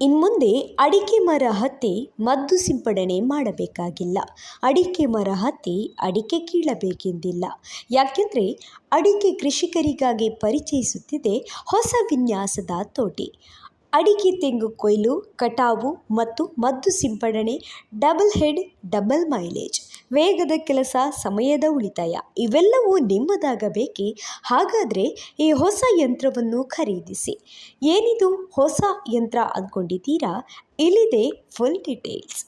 ಇನ್ಮುಂದೆ ಅಡಿಕೆ ಮರ ಹತ್ತಿ ಮದ್ದು ಸಿಂಪಡಣೆ ಮಾಡಬೇಕಾಗಿಲ್ಲ. ಅಡಿಕೆ ಮರ ಹತ್ತಿ ಅಡಿಕೆ ಕೀಳಬೇಕೆಂದಿಲ್ಲ. ಯಾಕೆಂದರೆ ಅಡಿಕೆ ಕೃಷಿಕರಿಗಾಗಿ ಪರಿಚಯಿಸುತ್ತಿದೆ ಹೊಸ ವಿನ್ಯಾಸದ ತೋಟಿ. ಅಡಿಕೆ ತೆಂಗು ಕೊಯ್ಲು, ಕಟಾವು ಮತ್ತು ಮದ್ದು ಸಿಂಪಡಣೆ ಡಬಲ್ ಹೆಡ್, ಡಬಲ್ ಮೈಲೇಜ್. ವೇಗದ ಕೆಲಸ, ಸಮಯದ ಉಳಿತಾಯ, ಇವೆಲ್ಲವೂ ನಿಮ್ಮದಾಗಬೇಕೆ. ಹಾಗಾದರೆ ಈ ಹೊಸ ಯಂತ್ರವನ್ನು ಖರೀದಿಸಿ. ಏನಿದು ಹೊಸ ಯಂತ್ರ ಅಂದ್ಕೊಂಡಿದ್ದೀರಾ ಇಲ್ಲಿದೆ ಫುಲ್ ಡೀಟೇಲ್ಸ್.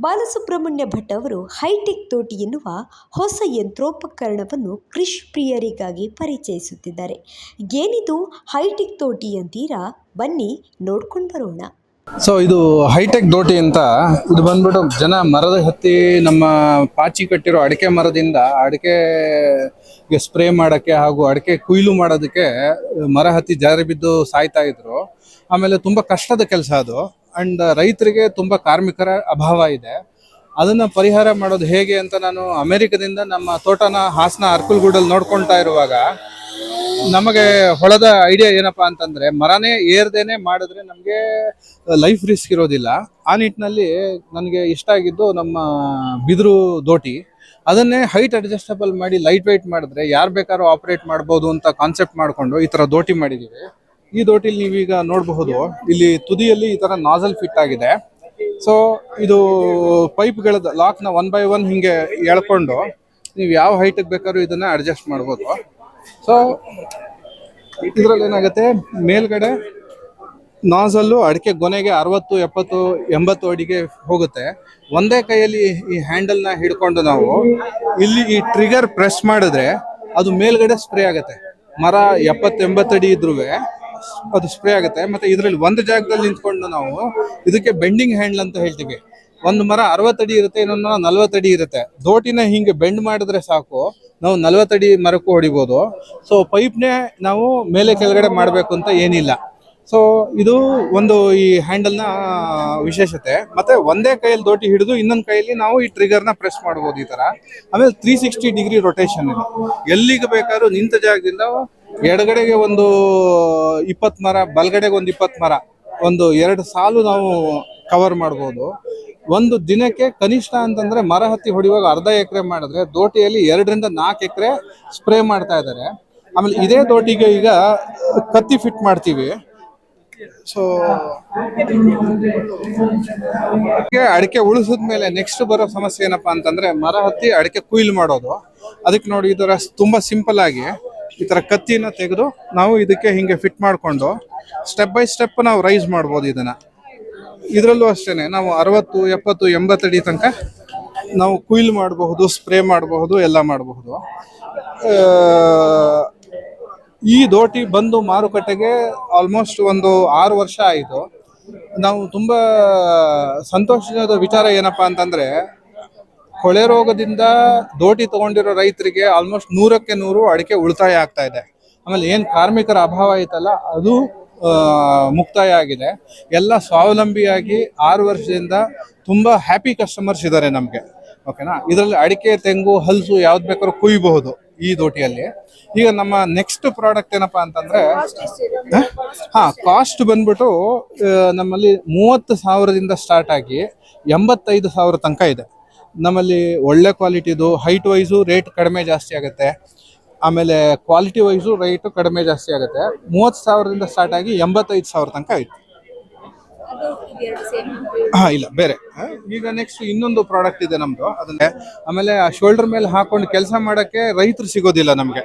ಬಾಲಸುಬ್ರಹ್ಮಣ್ಯ ಭಟ್ ಅವರು ಹೈಟೆಕ್ ತೋಟಿ ಎನ್ನುವ ಹೊಸ ಯಂತ್ರೋಪಕರಣವನ್ನು ಕೃಷಿ ಪ್ರಿಯರಿಗಾಗಿ ಪರಿಚಯಿಸುತ್ತಿದ್ದಾರೆ. ಏನಿದು ಹೈಟೆಕ್ ತೋಟಿ ಅಂತೀರಾ? ಬನ್ನಿ ನೋಡ್ಕೊಂಡು ಬರೋಣ. ಸೊ ಇದು ಹೈಟೆಕ್ ದೋಟಿ ಅಂತ ಇದು ಬಂದ್ಬಿಟ್ಟು ಜನ ಮರದ ಹತ್ತಿ ನಮ್ಮ ಪಾಚಿ ಕಟ್ಟಿರೋ ಅಡಿಕೆ ಮರದಿಂದ ಅಡಿಕೆಗೆ ಸ್ಪ್ರೇ ಮಾಡೋಕ್ಕೆ ಹಾಗೂ ಅಡಿಕೆ ಕುಯ್ಲು ಮಾಡೋದಕ್ಕೆ ಮರ ಹತ್ತಿ ಜಾರಿ ಬಿದ್ದು ಸಾಯ್ತಾ ಇದ್ರು. ಆಮೇಲೆ ತುಂಬ ಕಷ್ಟದ ಕೆಲಸ ಅದು. ಅಂಡ್ ರೈತರಿಗೆ ತುಂಬ ಕಾರ್ಮಿಕರ ಅಭಾವ ಇದೆ. ಅದನ್ನ ಪರಿಹಾರ ಮಾಡೋದು ಹೇಗೆ ಅಂತ ನಾನು ಅಮೆರಿಕದಿಂದ ನಮ್ಮ ತೋಟನ ಹಾಸನ ಅರ್ಕಲ್ಗೂಡಲ್ಲಿ ನೋಡ್ಕೊಳ್ತಾ ಇರುವಾಗ ನಮಗೆ ಹೊಳದ ಐಡಿಯಾ ಏನಪ್ಪಾ ಅಂತಂದ್ರೆ, ಮರನೇ ಏರ್ದೇನೆ ಮಾಡಿದ್ರೆ ನಮಗೆ ಲೈಫ್ ರಿಸ್ಕ್ ಇರೋದಿಲ್ಲ. ಆ ನಿಟ್ಟಿನಲ್ಲಿ ನನಗೆ ಇಷ್ಟ ಆಗಿದ್ದು ನಮ್ಮ ಬಿದಿರು ದೋಟಿ. ಅದನ್ನೇ ಹೈಟ್ ಅಡ್ಜಸ್ಟಬಲ್ ಮಾಡಿ ಲೈಟ್ ವೈಟ್ ಮಾಡಿದ್ರೆ ಯಾರು ಬೇಕಾದ್ರೂ ಆಪರೇಟ್ ಮಾಡಬಹುದು ಅಂತ ಕಾನ್ಸೆಪ್ಟ್ ಮಾಡಿಕೊಂಡು ಈ ತರ ದೋಟಿ ಮಾಡಿದೀವಿ. ಈ ದೋಟಿಲಿ ನೀವೀಗ ನೋಡಬಹುದು, ಇಲ್ಲಿ ತುದಿಯಲ್ಲಿ ಈ ತರ ನಾಜಲ್ ಫಿಟ್ ಆಗಿದೆ. ಸೊ ಇದು ಪೈಪ್ಗಳ ಲಾಕ್ನ ಒನ್ ಬೈ ಒನ್ ಹಿಂಗೆ ಎಳ್ಕೊಂಡು, ನೀವು ಯಾವ ಹೈಟಿಗೆ ಬೇಕಾದ್ರೂ ಇದನ್ನ ಅಡ್ಜಸ್ಟ್ ಮಾಡ್ಬೋದು. ಸೊ ಇದ್ರಲ್ಲಿ ಏನಾಗುತ್ತೆ? ಮೇಲ್ಗಡೆ ನಾಸಲ್ಲು, ಅಡಿಕೆ ಗೊನೆಗೆ ಅರವತ್ತು, ಎಪ್ಪತ್ತು, ಎಂಬತ್ತು ಅಡಿಗೆ ಹೋಗುತ್ತೆ. ಒಂದೇ ಕೈಯಲ್ಲಿ ಈ ಹ್ಯಾಂಡಲ್ನ ಹಿಡ್ಕೊಂಡು ನಾವು ಇಲ್ಲಿ ಈ ಟ್ರಿಗರ್ ಪ್ರೆಸ್ ಮಾಡಿದ್ರೆ ಅದು ಮೇಲ್ಗಡೆ ಸ್ಪ್ರೇ ಆಗುತ್ತೆ. ಮರ ಎಪ್ಪತ್ತು, ಎಂಬತ್ತು ಅಡಿ ಇದ್ರೂ ಅದು ಸ್ಪ್ರೇ ಆಗುತ್ತೆ. ಮತ್ತೆ ಇದರಲ್ಲಿ ಒಂದು ಜಾಗದಲ್ಲಿ ನಿಂತ್ಕೊಂಡು ನಾವು ಇದಕ್ಕೆ ಬೆಂಡಿಂಗ್ ಹ್ಯಾಂಡಲ್ ಅಂತ ಹೇಳ್ತೀವಿ. ಒಂದು ಮರ ಅರವತ್ತಡಿ ಇರುತ್ತೆ, ಇನ್ನೊಂದು ಮರ ನಲ್ವತ್ತಡಿ ಇರುತ್ತೆ. ದೋಟಿನ ಹಿಂಗೆ ಬೆಂಡ್ ಮಾಡಿದ್ರೆ ಸಾಕು, ನಾವು ನಲ್ವತ್ತಡಿ ಮರಕ್ಕೂ ಹೊಡಿಬೋದು. ಸೊ ಪೈಪ್ನೇ ನಾವು ಮೇಲೆ ಕೆಳಗಡೆ ಮಾಡಬೇಕು ಅಂತ ಏನಿಲ್ಲ. ಸೊ ಇದು ಒಂದು ಈ ಹ್ಯಾಂಡಲ್ನ ವಿಶೇಷತೆ. ಮತ್ತೆ ಒಂದೇ ಕೈಯಲ್ಲಿ ದೋಟಿ ಹಿಡಿದು ಇನ್ನೊಂದು ಕೈಯಲ್ಲಿ ನಾವು ಈ ಟ್ರಿಗರ್ನ ಪ್ರೆಸ್ ಮಾಡ್ಬೋದು ಈ ತರ ಆಮೇಲೆ ತ್ರೀ ಸಿಕ್ಸ್ಟಿ ಡಿಗ್ರಿ ರೊಟೇಷನ್ ಇದೆ. ಎಲ್ಲಿಗೆ ಬೇಕಾದ್ರೂ ನಿಂತ ಜಾಗದಿಂದ ಎಡಗಡೆಗೆ ಒಂದು ಇಪ್ಪತ್ತು ಮರ, ಬಲಗಡೆಗೆ ಒಂದು ಇಪ್ಪತ್ತು ಮರ, ಒಂದು ಎರಡು ಸಾಲು ನಾವು ಕವರ್ ಮಾಡ್ಬೋದು. ಒಂದು ದಿನಕ್ಕೆ ಕನಿಷ್ಠ ಅಂತಂದ್ರೆ ಮರ ಹತ್ತಿ ಹೊಡೆಯುವಾಗ ಅರ್ಧ ಎಕರೆ ಮಾಡಿದ್ರೆ ದೋಟಿಯಲ್ಲಿ ಎರಡರಿಂದ ನಾಲ್ಕು ಎಕರೆ ಸ್ಪ್ರೇ ಮಾಡ್ತಾ ಇದ್ದಾರೆ. ಆಮೇಲೆ ಇದೇ ದೋಟಿಗೆ ಈಗ ಕತ್ತಿ ಫಿಟ್ ಮಾಡ್ತೀವಿ. ಸೊ ಅಡಿಕೆ ಉಳಿಸಿದ ಮೇಲೆ ನೆಕ್ಸ್ಟ್ ಬರೋ ಸಮಸ್ಯೆ ಏನಪ್ಪಾ ಅಂತಂದ್ರೆ ಮರ ಹತ್ತಿ ಅಡಿಕೆ ಕುಯ್ಲು ಮಾಡೋದು. ಅದಕ್ಕೆ ನೋಡಿ ಇದರ ತುಂಬಾ ಸಿಂಪಲ್ ಆಗಿ ಈ ತರ ಕತ್ತಿನ ತೆಗೆದು ನಾವು ಇದಕ್ಕೆ ಹಿಂಗೆ ಫಿಟ್ ಮಾಡ್ಕೊಂಡು ಸ್ಟೆಪ್ ಬೈ ಸ್ಟೆಪ್ ನಾವು ರೈಸ್ ಮಾಡ್ಬೋದು ಇದನ್ನ. ಇದರಲ್ಲೂ ಅಷ್ಟೇ ನಾವು ಅರವತ್ತು, ಎಪ್ಪತ್ತು ಎಂಬತ್ತಡಿ ತನಕ ನಾವು ಕುಯ್ಲ್ ಮಾಡಬಹುದು, ಸ್ಪ್ರೇ ಮಾಡಬಹುದು, ಎಲ್ಲ ಮಾಡಬಹುದು. ಈ ದೋಟಿ ಬಂದು ಮಾರುಕಟ್ಟೆಗೆ ಆಲ್ಮೋಸ್ಟ್ ಒಂದು ಆರು ವರ್ಷ ಆಯಿತು. ನಾವು ತುಂಬಾ ಸಂತೋಷದ ವಿಚಾರ ಏನಪ್ಪಾ ಅಂತಂದ್ರೆ, ಕೊಳೆ ರೋಗದಿಂದ ದೋಟಿ ತಗೊಂಡಿರೋ ರೈತರಿಗೆ ಆಲ್ಮೋಸ್ಟ್ ನೂರಕ್ಕೆ ನೂರು ಅಡಿಕೆ ಉಳಿತಾಯ ಆಗ್ತಾ ಇದೆ. ಆಮೇಲೆ ಏನ್ ಕಾರ್ಮಿಕರ ಅಭಾವ ಐತಲ್ಲ, ಅದು ಮುಕ್ತಾಯ ಆಗಿದೆ. ಎಲ್ಲ ಸ್ವಾವಲಂಬಿಯಾಗಿ ಆರು ವರ್ಷದಿಂದ ತುಂಬ ಹ್ಯಾಪಿ ಕಸ್ಟಮರ್ಸ್ ಇದ್ದಾರೆ ನಮಗೆ. ಓಕೆನಾ ಇದರಲ್ಲಿ ಅಡಿಕೆ, ತೆಂಗು, ಹಲಸು ಯಾವ್ದು ಬೇಕಾದ್ರೂ ಕುಯ್ಯಬಹುದು ಈ ದೋಟಿಯಲ್ಲಿ. ಈಗ ನಮ್ಮ ನೆಕ್ಸ್ಟ್ ಪ್ರಾಡಕ್ಟ್ ಏನಪ್ಪ ಅಂತಂದ್ರೆ, ಹ? ಕಾಸ್ಟ್ ಬಂದ್ಬಿಟ್ಟು ನಮ್ಮಲ್ಲಿ ಮೂವತ್ತು ಸಾವಿರದಿಂದ ಸ್ಟಾರ್ಟ್ ಆಗಿ ಎಂಬತ್ತೈದು ಸಾವಿರ ತನಕ ಇದೆ. ನಮ್ಮಲ್ಲಿ ಒಳ್ಳೆ ಕ್ವಾಲಿಟಿದು ಹೈಟ್ ವೈಸು ರೇಟ್ ಕಡಿಮೆ ಜಾಸ್ತಿ ಆಗುತ್ತೆ. ಆಮೇಲೆ ಕ್ವಾಲಿಟಿ ವೈಸು ರೇಟು ಕಡಿಮೆ ಜಾಸ್ತಿ ಆಗುತ್ತೆ. ಮೂವತ್ತು ಸಾವಿರದಿಂದ ಸ್ಟಾರ್ಟ್ ಆಗಿ ಎಂಬತ್ತೈದು ಸಾವಿರ ತನಕ ಆಯ್ತು ಹಾ, ಇಲ್ಲ, ಬೇರೆ. ಈಗ ನೆಕ್ಸ್ಟ್ ಇನ್ನೊಂದು ಪ್ರಾಡಕ್ಟ್ ಇದೆ ನಮ್ದು. ಅದನ್ನೇ ಆಮೇಲೆ ಆ ಶೋಲ್ಡರ್ ಮೇಲೆ ಹಾಕೊಂಡು ಕೆಲಸ ಮಾಡಕ್ಕೆ ರೈತರು ಸಿಗೋದಿಲ್ಲ ನಮಗೆ.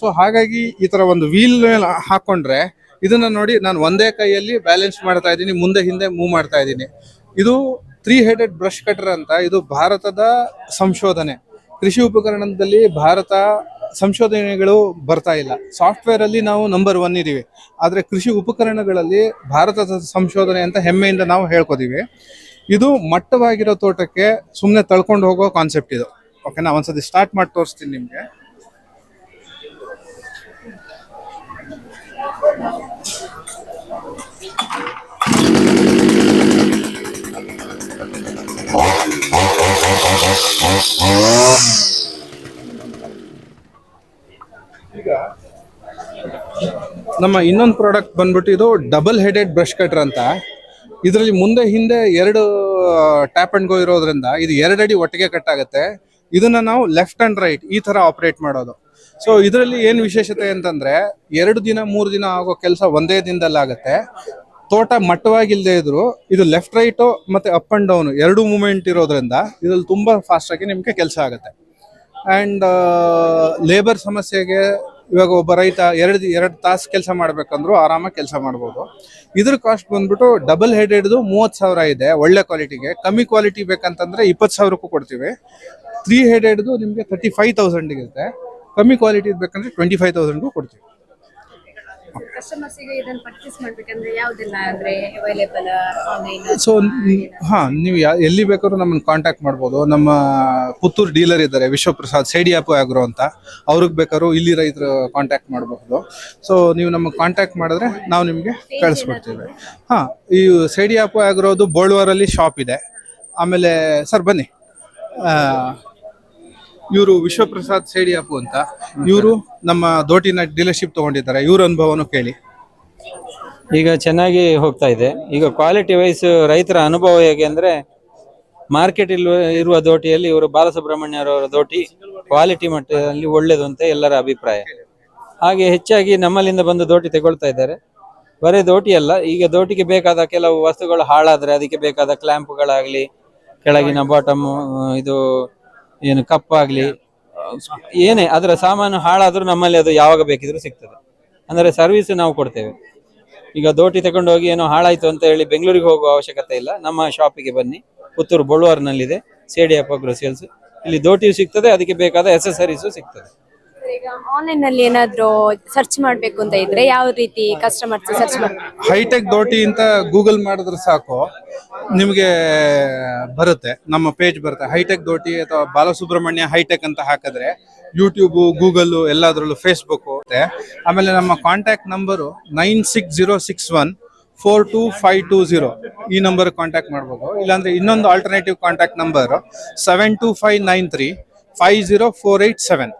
ಸೊ ಹಾಗಾಗಿ ಈ ತರ ಒಂದು ವೀಲ್ ಮೇಲೆ ಹಾಕೊಂಡ್ರೆ ಇದನ್ನ ನೋಡಿ ನಾನು ಒಂದೇ ಕೈಯಲ್ಲಿ ಬ್ಯಾಲೆನ್ಸ್ ಮಾಡ್ತಾ ಇದ್ದೀನಿ, ಮುಂದೆ ಹಿಂದೆ ಮೂವ್ ಮಾಡ್ತಾ ಇದ್ದೀನಿ. ಇದು ತ್ರೀ ಹೆಡೆಡ್ ಬ್ರಷ್ ಕಟರ್ ಅಂತ, ಇದು ಭಾರತದ ಸಂಶೋಧನೆ. ಕೃಷಿ ಉಪಕರಣದಲ್ಲಿ ಭಾರತ ಸಂಶೋಧನೆಗಳು ಬರ್ತಾ ಇಲ್ಲ. ಸಾಫ್ಟ್ವೇರ್ ಅಲ್ಲಿ ನಾವು ನಂಬರ್ ಒನ್ ಇದೀವಿ ಆದ್ರೆ ಕೃಷಿ ಉಪಕರಣಗಳಲ್ಲಿ ಭಾರತದ ಸಂಶೋಧನೆ ಅಂತ ಹೆಮ್ಮೆಯಿಂದ ನಾವು ಹೇಳ್ಕೊತೀವಿ. ಇದು ಮಟ್ಟವಾಗಿರೋ ತೋಟಕ್ಕೆ ಸುಮ್ಮನೆ ತಳ್ಕೊಂಡು ಹೋಗೋ ಕಾನ್ಸೆಪ್ಟ್ ಇದು. ಓಕೆನಾ ಒಂದ್ಸತಿ ಸ್ಟಾರ್ಟ್ ಮಾಡಿ ತೋರಿಸ್ತೀನಿ ನಿಮ್ಗೆ. ನಮ್ಮ ಇನ್ನೊಂದು ಪ್ರಾಡಕ್ಟ್ ಬಂದ್ಬಿಟ್ಟು ಇದು ಡಬಲ್ ಹೆಡೆಡ್ ಬ್ರಷ್ ಕಟರ್ ಅಂತ. ಇದರಲ್ಲಿ ಮುಂದೆ ಹಿಂದೆ ಎರಡು ಟ್ಯಾಪ್ ಅಂಡ್ ಗೋ ಇರೋದ್ರಿಂದ ಇದು ಎರಡಡಿ ಒಟ್ಟಿಗೆ ಕಟ್ ಆಗುತ್ತೆ. ಇದನ್ನ ನಾವು ಲೆಫ್ಟ್ ಅಂಡ್ ರೈಟ್ ಈ ತರ ಆಪರೇಟ್ ಮಾಡೋದು. ಸೊ ಇದರಲ್ಲಿ ಏನು ವಿಶೇಷತೆ ಅಂತಂದ್ರೆ ಎರಡು ದಿನ, ಮೂರು ದಿನ ಆಗೋ ಕೆಲಸ ಒಂದೇ ದಿನದಲ್ಲಿ ಆಗುತ್ತೆ. ತೋಟ ಮಟ್ಟವಾಗಿಲ್ಲದೆ ಇದ್ರು ಇದು ಲೆಫ್ಟ್ ರೈಟು ಮತ್ತೆ ಅಪ್ ಅಂಡ್ ಡೌನ್ ಎರಡು ಮೂಮೆಂಟ್ ಇರೋದ್ರಿಂದ ಇದ್ರಲ್ಲಿ ತುಂಬಾ ಫಾಸ್ಟ್ ಆಗಿ ನಿಮಗೆ ಕೆಲಸ ಆಗುತ್ತೆ. ಅಂಡ್ ಲೇಬರ್ ಸಮಸ್ಯೆಗೆ ಇವಾಗ ಒಬ್ಬ ರೈತ ಎರಡು ಎರಡು ತಾಸು ಕೆಲಸ ಮಾಡ್ಬೇಕಂದ್ರೂ ಆರಾಮಾಗಿ ಕೆಲಸ ಮಾಡ್ಬೋದು. ಇದ್ರ ಕಾಸ್ಟ್ ಬಂದ್ಬಿಟ್ಟು ಡಬಲ್ ಹೆಡೆಡ್ದು ಮೂವತ್ತು ಸಾವಿರ ಇದೆ ಒಳ್ಳೆ ಕ್ವಾಲಿಟಿಗೆ ಕಮ್ಮಿ ಕ್ವಾಲಿಟಿ ಬೇಕಂತಂದ್ರೆ ಇಪ್ಪತ್ತು ಸಾವಿರಕ್ಕೂ ಕೊಡ್ತೀವಿ. ತ್ರೀ ಹೆಡೆಡ್ದು ನಿಮಗೆ ತರ್ಟಿ ಫೈವ್ ತೌಸಂಡ್ ಇರುತ್ತೆ. ಕಮ್ಮಿ ಕ್ವಾಲಿಟಿ ಬೇಕಂದ್ರೆ ಟ್ವೆಂಟಿ ಫೈವ್ ತೌಸಂಡ್ಗೂ ಕೊಡ್ತೀವಿ. ಕಸ್ಟಮರ್ಸ್ ಇದನ್ನ ಪರ್ಚೇಸ್ ಮಾಡ್ಬೇಕಂದ್ರೆ ಯಾವ್ದೆಲ್ಲ ಅಂದ್ರೆ ಅವೈಲೇಬಲ್ ಆನ್ಲೈನ್ ಸೊ ಹಾ ನೀವು ಯಾ ಎಲ್ಲಿ ಬೇಕಾದ್ರೂ ನಮ್ಮನ್ನು ಕಾಂಟ್ಯಾಕ್ಟ್ ಮಾಡ್ಬೋದು. ನಮ್ಮ ಪುತ್ತೂರು ಡೀಲರ್ ಇದ್ದಾರೆ ವಿಶ್ವಪ್ರಸಾದ್ ಸೇಡಿಯಾಪು ಆಗ್ರೋ ಅಂತ. ಅವ್ರಿಗೆ ಬೇಕಾದ್ರೂ ಇಲ್ಲಿ ರೈತರು ಕಾಂಟ್ಯಾಕ್ಟ್ ಮಾಡಬಹುದು ಸೊ ನೀವು ನಮಗೆ ಕಾಂಟ್ಯಾಕ್ಟ್ ಮಾಡಿದ್ರೆ ನಾವು ನಿಮಗೆ ಕಳಿಸ್ಕೊಡ್ತೀವಿ. ಹಾ ಈ ಸೇಡಿಯಾಪು ಆಗ್ರೋದು ಬೋಳ್ವಾರಲ್ಲಿ ಶಾಪ್ ಇದೆ. ಆಮೇಲೆ ಸರ್ ಬನ್ನಿ. ಇವರು ವಿಶ್ವಪ್ರಸಾದ್ ಸೇಡಿಯಪ್ಪು ಅಂತ. ಇವರು ನಮ್ಮ ದೋಟಿನ ಡೀಲರ್ಶಿಪ್ ತಗೊಂಡಿದ್ದಾರೆ. ಇವ್ರ ಅನುಭವನೂ ಕೇಳಿ. ಈಗ ಚೆನ್ನಾಗಿ ಹೋಗ್ತಾ ಇದೆ. ಈಗ ಕ್ವಾಲಿಟಿ ವೈಸ್ ರೈತರ ಅನುಭವ ಹೇಗೆ ಅಂದ್ರೆ ಮಾರ್ಕೆಟ್ ಇರುವ ದೋಟಿಯಲ್ಲಿ ಇವರು ಬಾಲಸುಬ್ರಹ್ಮಣ್ಯ ಅವರವರ ದೋಟಿ ಕ್ವಾಲಿಟಿ ಮಟ್ಟದಲ್ಲಿ ಒಳ್ಳೇದು ಅಂತ ಎಲ್ಲರ ಅಭಿಪ್ರಾಯ. ಹಾಗೆ ಹೆಚ್ಚಾಗಿ ನಮ್ಮಲ್ಲಿಂದ ಬಂದು ದೋಟಿ ತಗೊಳ್ತಾ ಇದ್ದಾರೆ. ಬರೀ ದೋಟಿ ಅಲ್ಲ, ಈಗ ದೋಟಿಗೆ ಬೇಕಾದ ಕೆಲವು ವಸ್ತುಗಳು ಹಾಳಾದ್ರೆ ಅದಕ್ಕೆ ಬೇಕಾದ ಕ್ಲ್ಯಾಂಪ್ಗಳಾಗ್ಲಿ ಕೆಳಗಿನ ಬಾಟಮ್ ಇದು ಏನು ಕಪ್ಪಾಗ್ಲಿ ಏನೇ ಅದರ ಸಾಮಾನು ಹಾಳಾದ್ರೂ ನಮ್ಮಲ್ಲಿ ಅದು ಯಾವಾಗ ಬೇಕಿದ್ರೂ ಸಿಗ್ತದೆ. ಅಂದ್ರೆ ಸರ್ವಿಸ್ ನಾವು ಕೊಡ್ತೇವೆ. ಈಗ ದೋಟಿ ತಗೊಂಡೋಗಿ ಏನೋ ಹಾಳಾಯ್ತು ಅಂತ ಹೇಳಿ ಬೆಂಗಳೂರಿಗೆ ಹೋಗುವ ಅವಶ್ಯಕತೆ ಇಲ್ಲ. ನಮ್ಮ ಶಾಪಿಗೆ ಬನ್ನಿ. ಪುತ್ತೂರು ಬೊಳುವಾರ್ನಲ್ಲಿದೆ ಸೇಡಿಯಪ್ಪ ಸೇಲ್ಸ್ ಇಲ್ಲಿ ದೋಟಿಯು ಸಿಗ್ತದೆ, ಅದಕ್ಕೆ ಬೇಕಾದ ಎಸೆಸರೀಸು ಸಿಗ್ತದೆ. ಈಗ ಆನ್ಲೈನ್ನಲ್ಲಿ ಏನಾದ್ರು ಸರ್ಚ್ ಮಾಡ್ಬೇಕು ಅಂತ ಇದ್ರೆ ಯಾವ ರೀತಿ ಕಸ್ಟಮರ್ಸ್ ಸರ್ಚ್ ಹೈಟೆಕ್ ದೋಟಿ ಅಂತ ಗೂಗಲ್ ಮಾಡಿದ್ರೆ ಸಾಕು. ನಿಮಗೆ ಬರುತ್ತೆ. ನಮ್ಮ ಪೇಜ್ ಬರುತ್ತೆ. ಹೈಟೆಕ್ ದೋಟಿ ಅಥವಾ ಬಾಲಸುಬ್ರಹ್ಮಣ್ಯ ಹೈಟೆಕ್ ಅಂತ ಹಾಕಿದ್ರೆ ಯೂಟ್ಯೂಬು ಗೂಗಲ್ಲು ಎಲ್ಲದರಲ್ಲೂ ಫೇಸ್ಬುಕ್ ಆಮೇಲೆ ನಮ್ಮ contact number nine six zero six one four two five two zero ಈ ನಂಬರ್ ಕಾಂಟ್ಯಾಕ್ಟ್ ಮಾಡ್ಬೋದು. ಇಲ್ಲಾಂದ್ರೆ ಇನ್ನೊಂದು alternative contact number seven two five nine three five zero four eight seven